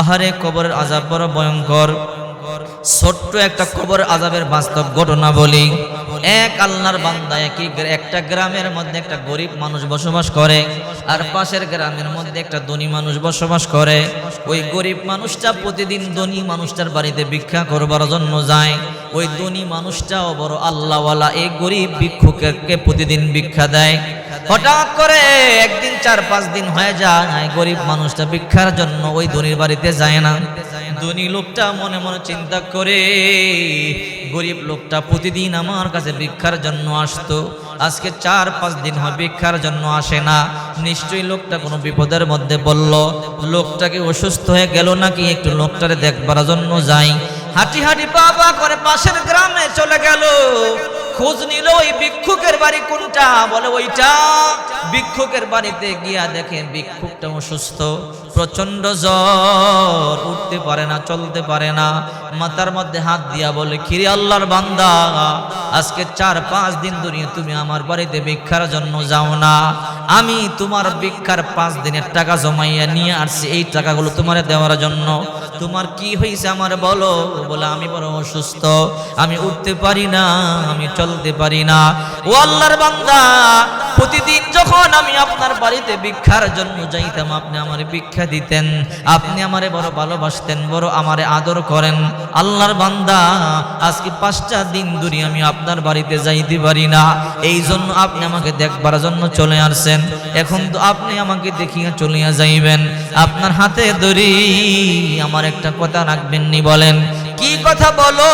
আহারে কবরের আজাব বড় ভয়ঙ্কর। ছোট্ট একটা কবর আজাবের বাস্তব ঘটনা বলি। এক আল্লাহর বান্দা একই একটা গ্রামের মধ্যে একটা গরিব মানুষ বসবাস করে, আর পাশের গ্রামের মধ্যে একটা ধনী মানুষ বসবাস করে। ওই গরিব মানুষটা প্রতিদিন ধনী মানুষটার বাড়িতে ভিক্ষা করবার জন্য যায়। ওই ধনী মানুষটাও বড় আল্লাহওয়ালা, এই গরিব ভিক্ষুককে প্রতিদিন ভিক্ষা দেয়। হঠাৎ করে একদিন চার পাঁচ দিন হয়ে যায়, গরিব মানুষটা ভিক্ষার জন্য ওই ধনীর বাড়িতে যায় না। ধনী লোকটা মনে মনে চিন্তা করে গরিব লোকটা প্রতিদিন আমার কাছে ভিক্ষার জন্য আসতো। আজকে চার, পাঁচ দিন হয় ভিক্ষার জন্য আসে না। নিশ্চয়ই লোকটা কোনো বিপদের মধ্যে বলল লোকটাকে অসুস্থ হয়ে গেল নাকি? একটু লোকটারে দেখবার জন্য যাই। হাঁটি হাঁটি পা পা করে পাশের গ্রামে চলে গেল। খোঁজ নিল ওই ভিক্ষুকের বাড়ি কোনটা? বলে ওইটা ভিক্ষুকের বাড়িতে গিয়া দেখে ভিক্ষুকটা অসুস্থ প্রচণ্ড জ্বর, উঠতে পারে না, চলতে পারে না। মাথার মধ্যে হাত দিয়া বলে খিরি আল্লাহর বান্দা, আজকে চার পাঁচ দিন ধরে তুমি আমার বাড়িতে ভিক্ষার জন্য যাও না। আমি তোমার ভিক্ষার পাঁচ দিনের টাকা জমাইয়া নিয়ে আসছি, এই টাকাগুলো তোমার দেওয়ার জন্য। তোমার কি হয়েছে আমার বলো? বলে, আমি বড় অসুস্থ, আমি উঠতে পারি না, আমি চলতে পারি না। ও আল্লাহর বান্দা প্রতিদিন যখন আমি আপনার বাড়িতে ভিক্ষার জন্য যাইতাম, আপনি আমার ভিক্ষা দিতেন, আপনি আমারে বড় ভালোবাসতেন, বড় আমারে আদর করেন। আল্লাহর বান্দা, আজকে পাঁচটা দিন ধরে আমি আপনার বাড়িতে যাইতে পারি না। এই জন্য আপনি আমাকে দেখবার জন্য চলে আসছেন। এখন তো আপনি আমাকে দেখিয়া চলিয়া যাইবেন। আপনার হাতে ধরি আমার একটা কথা রাখবেন নি বলেন। কি কথা বলো?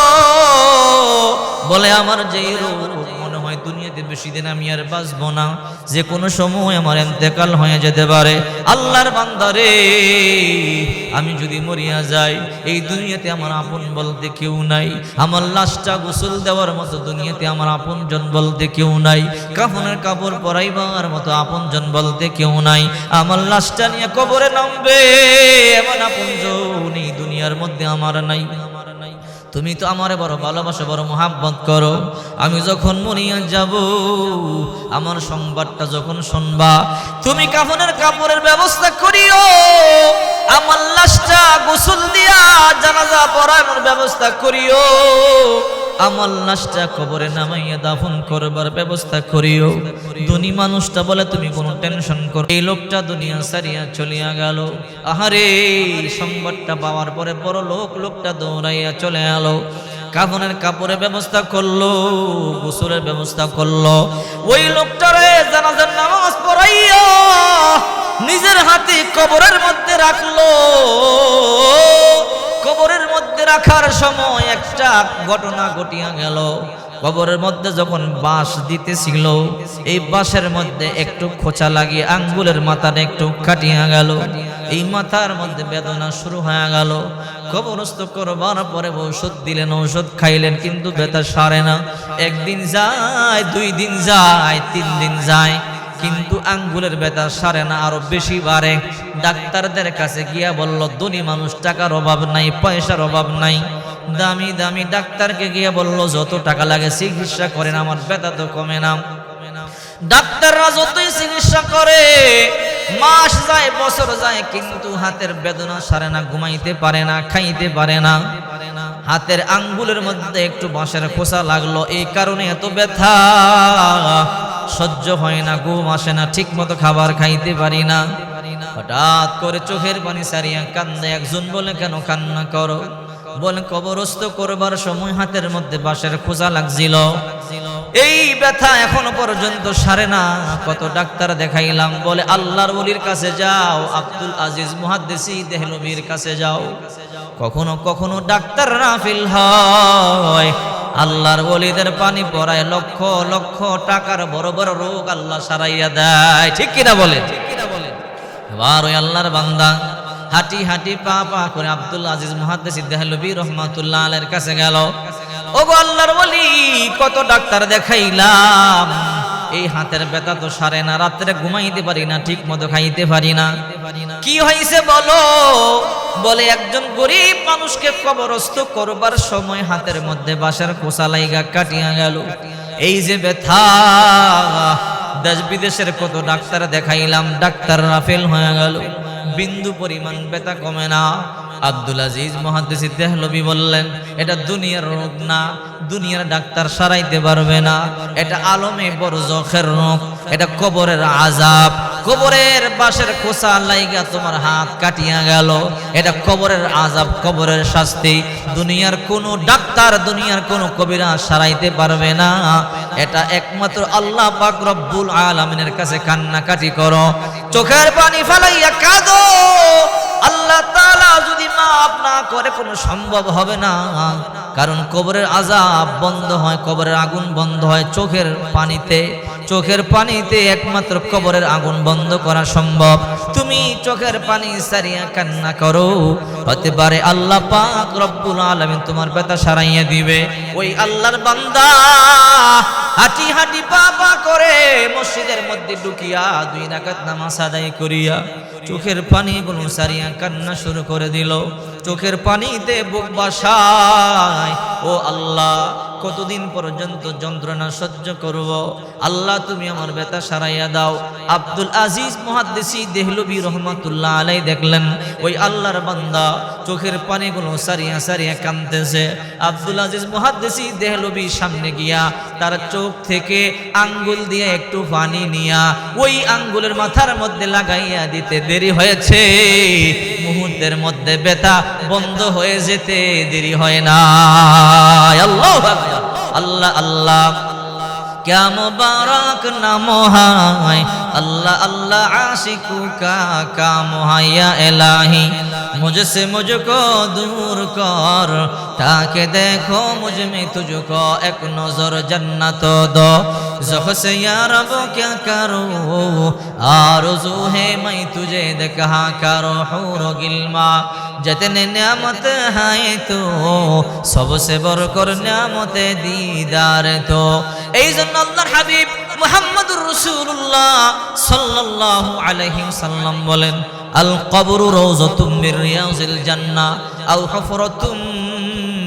বলে, আমার রোগ মনে হয় দুনিয়াতে বেশি দিন আমি আর বাঁচবো না। যে কোনো সময় আমার এন্তেকাল হয়ে যেতে পারে। আল্লাহর বান্দারে, আমি যদি মরিয়া যাই, এই দুনিয়াতে আমার আপন বলতে কেউ নাই। আমার লাশটা গোসল দেওয়ার মতো দুনিয়াতে আমার আপনজন বলতে কেউ নাই। কাফনের কাপড় পরাইবার মতো আপনজন বলতে কেউ নাই। আমার লাশটা নিয়ে কবরে নামবে, এমন আপনজন এই দুনিয়ার মধ্যে আমার নাই। তুমি তো আমারে বড় ভালোবাসো, বড় মোহাব্বত করো। আমি যখন মনিয়া যাব, আমার সংবাদটা যখন শুনবা, তুমি কাফনের কাপড়ের ব্যবস্থা করিও। আমার লাশটা গোসল দিয়া জানাজা আমার ব্যবস্থা করিও। আমার লাশটা কবরে নামাইয়া দাফন করবার ব্যবস্থা করিও। ধনী মানুষটা বলে, তুমি কোনো টেনশন করো এই লোকটা দুনিয়া সারিয়া চলিয়া গেল। আহারে, সংবাদটা পাওয়ার পরে বড় লোক লোকটা দৌড়াইয়া চলে এলো। কাফনের কাপড়ের ব্যবস্থা করল, গোসলের ব্যবস্থা করল। ওই লোকটারে জানাজার নামাজ পড়াইয়া নিজের হাতে কবরের মধ্যে ঘটনা ঘটিয়া গেল। কবরের মধ্যে যখন বাঁশ দিতেছিল, এই বাঁশের মধ্যে একটু খোঁচা লাগিয়ে আঙ্গুলের মাথাটা একটু কাটিয়া গেল। এই মাথার মধ্যে বেদনা শুরু হয়ে গেল। কবরস্থ করবার পরে ঔষধ দিলেন, ঔষধ খাইলেন, কিন্তু ব্যথা সারে না। একদিন যায়, দুই দিন যায়, তিন দিন যায়, কিন্তু আঙ্গুলের ব্যথা সারে না, আরও বেশি বাড়ে। ডাক্তারদের কাছে গিয়া বলল, ধনী মানুষ টাকার অভাব নাই, পয়সার অভাব নাই। দামি দামি ডাক্তারকে গিয়ে বলল, যত টাকা লাগে চিকিৎসা করেন, আমার ব্যথা তো কমে না। ডাক্তাররা যতই চিকিৎসা করে, মাস যায়, বছর যায়, কিন্তু হাতের বেদনা সারে না, ঘুমাইতে পারে না, খাইতে পারে না। হাতের আঙ্গুলের মধ্যে একটু বাঁশের খোসা লাগল এই কারণে এত ব্যথা। সহ্য হয় না, ঘুম আসে না ঠিক মতো খাবার খাইতে পারি না। হঠাৎ করে চোখের পানি সারিয়া কান্দে, একজন বলে, কেন কান্না করো? বলে কবরস্থ করবার সময় হাতের মধ্যে বাঁশের খোঁজা লাগছিল। এই ব্যথা এখনও পর্যন্ত সারে না। কত ডাক্তার দেখাইলাম, বলে, আল্লাহর ওলির কাছে যাও, আব্দুল আজিজ মুহাদ্দিসি দেহলবির কাছে যাও। কখনো কখনো ডাক্তার রাফিল হয়। আল্লাহর ওলিদের পানি পড়ায় লক্ষ লক্ষ টাকার বড় বড় রোগ আল্লাহ সারাইয়া দেয়। ঠিক কিনা বলে ঠিক কিনা বলে এবার ওই আল্লাহর বান্দা হাঁটি হাঁটি পা পা করে আব্দুল আজিজ মুহাদ্দিস দেহলবি রহমাতুল্লাহ আলের কাছে গেল। ও আল্লাহর বলি কত ডাক্তার দেখাইলাম। এই হাতের ব্যথা তো সারে না, রাত্রে ঘুমাইতে পারি না, ঠিক মতো খাইতে পারি না। কি হয়েছে বলো? বলে একজন গরিব মানুষকে কবরস্থ করবার সময় হাতের মধ্যে বাসার কোষা লাইগা কাটিয়া গেল। এই যে ব্যথা, দেশ বিদেশের কত ডাক্তার দেখাইলাম, ডাক্তাররা ফেল হয়ে গেল। বিন্দু পরিমাণ ব্যথা কমে না। আব্দুল আজিজ মহাদিসি দেহলবি বললেন, এটা দুনিয়ার রোগ না, দুনিয়ার ডাক্তার সারাইতে পারবে না। এটা আলমে বড় জখের রোগ, এটা কবরের আজাব কবরের বাসের কোসা লাইগা তোমার হাত কাটিয়া গেল। এটা কবরের আজাব কবরের শাস্তি। দুনিয়ার কোনো ডাক্তার, দুনিয়ার কোনো কবিরা সারাইতে পারবে না। এটা একমাত্র আল্লাহ পাক রব্বুল আলামিনের কাছে কান্নাকাটি করো। চোখের পানি ফেলাইয়া কাঁদো। আল্লাহ তাআলা যদি মাফ না করে, কোনো সম্ভব হবে না। কারণ কবরের আজাব বন্ধ হয়, কবরের আগুন বন্ধ হয় চোখের পানিতে। চোখের পানিতে একমাত্র কবরের আগুন বন্ধ করা সম্ভব। তুমি চোখের পানি সারিয়া কান্না করো। হতে পারে আল্লাহ পাক রব্বুল আলামিন তোমার ব্যথা সারাইয়া দিবে। ওই আল্লাহর বান্দা হাঁটি হাঁটি পা করে মসজিদের মধ্যে ঢুকিয়া দুই রাকাত নামাজ আদায় করিয়া চোখের পানি গুলো সারিয়া কান্না শুরু করে দিল। চোখের পানিতে বুক বাসায়, ও আল্লাহ, কতদিন পর্যন্ত যন্ত্রণা সহ্য করব? আল্লাহ, তুমি আমার ব্যথা সারাইয়া দাও। আব্দুল আজিজ মহাদ্দেশি দেহলবি রহমাতুল্লাহ আলাই দেখলেন, ওই আল্লাহর বান্দা চোখের পানিগুলো সারিয়া সারিয়া কানতেছে আব্দুল আজিজ মহাদ্দেশি দেহলবি সামনে গিয়া তার চোখ থেকে আঙ্গুল দিয়ে একটু পানি নিয়া ওই আঙ্গুলের মাথার মধ্যে লাগাইয়া দিতে দেরি হয়েছে মুহূর্তের মধ্যে ব্যথা বন্ধ হয়ে যেতে দেরি হয় না আল্লাহ আল্লাহ আল্লাহ क्या मुबारक नाम है अल्लाह अल्लाह आशिकू का काम है या इलाही मुझसे मुझको दूर कर ताकि देखो मुझ में तुझको एक नजर जन्नत दो जख से या रब क्या करो आरज़ू है मैं तुझे देखा करो हूर गिलमा जितने नियामत है तो सबसे बढ़कर नियामत दीदार तो এই জন্য আল্লাহর হাবিব মুহাম্মদুর রাসূলুল্লাহ সাল্লাল্লাহু আলাইহি সাল্লাম বলেন আল কবরু রাউযাতুম মির রিয়াজিল জান্নাহ আও হুফরাতুম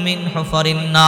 মিন হুফারিন নার।